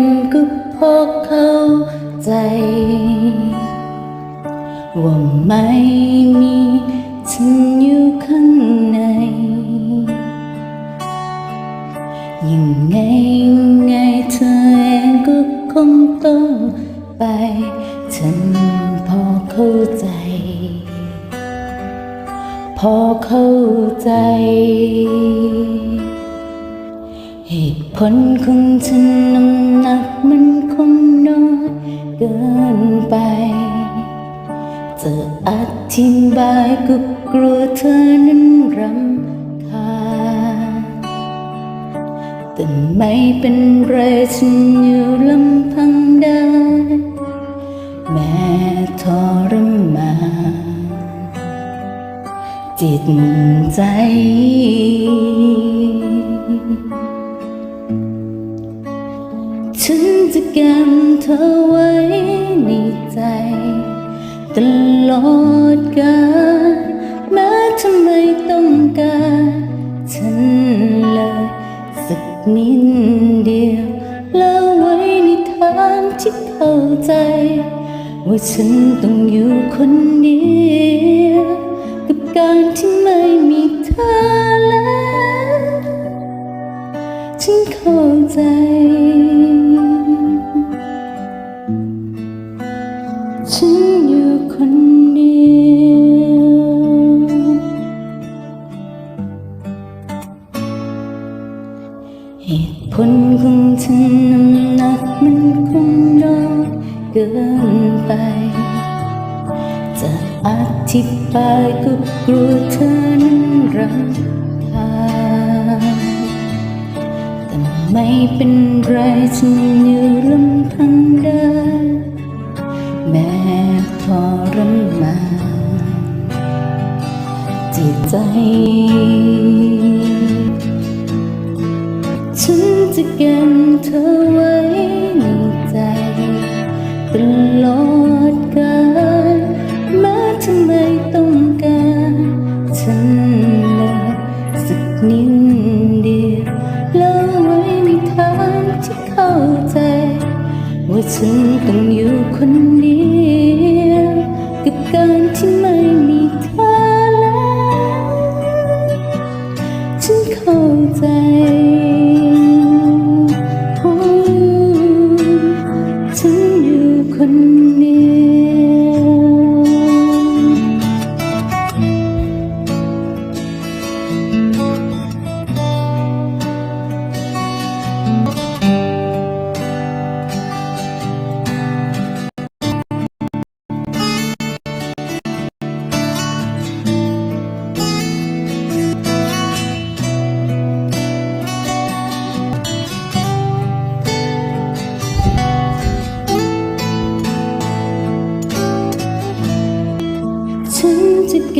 นก็พอเข้าใจ ว่าไม่มีฉันอยู่ข้างใน ยังไงไงเธอเองก็คงต้องไป ฉันพอเข้าใจ พอเข้าใจเหตุผลของฉันน้ำหนักมัน เกินไป จะอธิบายก็กลัวเธอนั้นรำคาญแต่ไม่เป็นไรฉันอยู่ลำพังได้แม้ทรมานจิตใจ ฉันจะเก็บเธอไว้ในใจ ตลอดกาลแม้ทำไมต้องการฉันเลยสักนิดเดียว แล้วไว้ในทางที่เข้าใจ ว่าฉันต้องอยู่คนเดียว กับการที่ไม่มีเธอแล้ว ฉันเข้าใจ เหตุผลของฉันน้ำหนักมันคงน้อเกินไป จะอธิบายก็กลัวเธอนั้นรำคาญแต่ไม่เป็นไรฉันอยู่ลำพังได้แม้ทรมานจิตใจ ฉันจะเก็บเธอไว้ในใจตลอดกาลแม้ทำไมต้องการฉันเลยสักนิดเดียวแล้วไว้ในทางที่เข้าใจ ว่าฉันต้องอยู่คนเดียวกับการที่ไม่มีเธอแล้วฉันเข้าใจ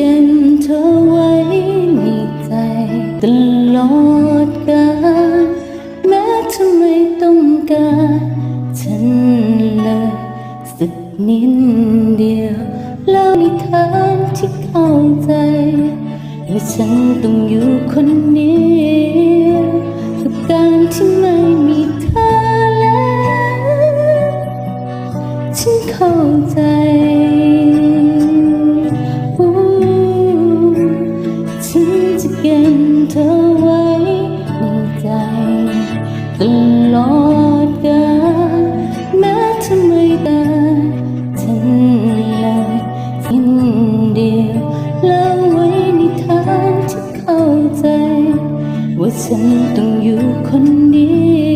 ก็บเธอไว้ในใจตลอดกาลแม้ทำไมต้องการฉันเลยสักนิดเดียวแล้วนิทานที่เข้าใจว่าฉันต้องอยู่คนเดียวกับการที่ไม่มีเธอแล้วฉันเข้าใจ ตลอดกาลแม้ทำไมตาฉันเลายสิ้นเดียวแล้วไว้ในทางที่เข้าใจ ว่าฉันต้องอยู่คนเดียว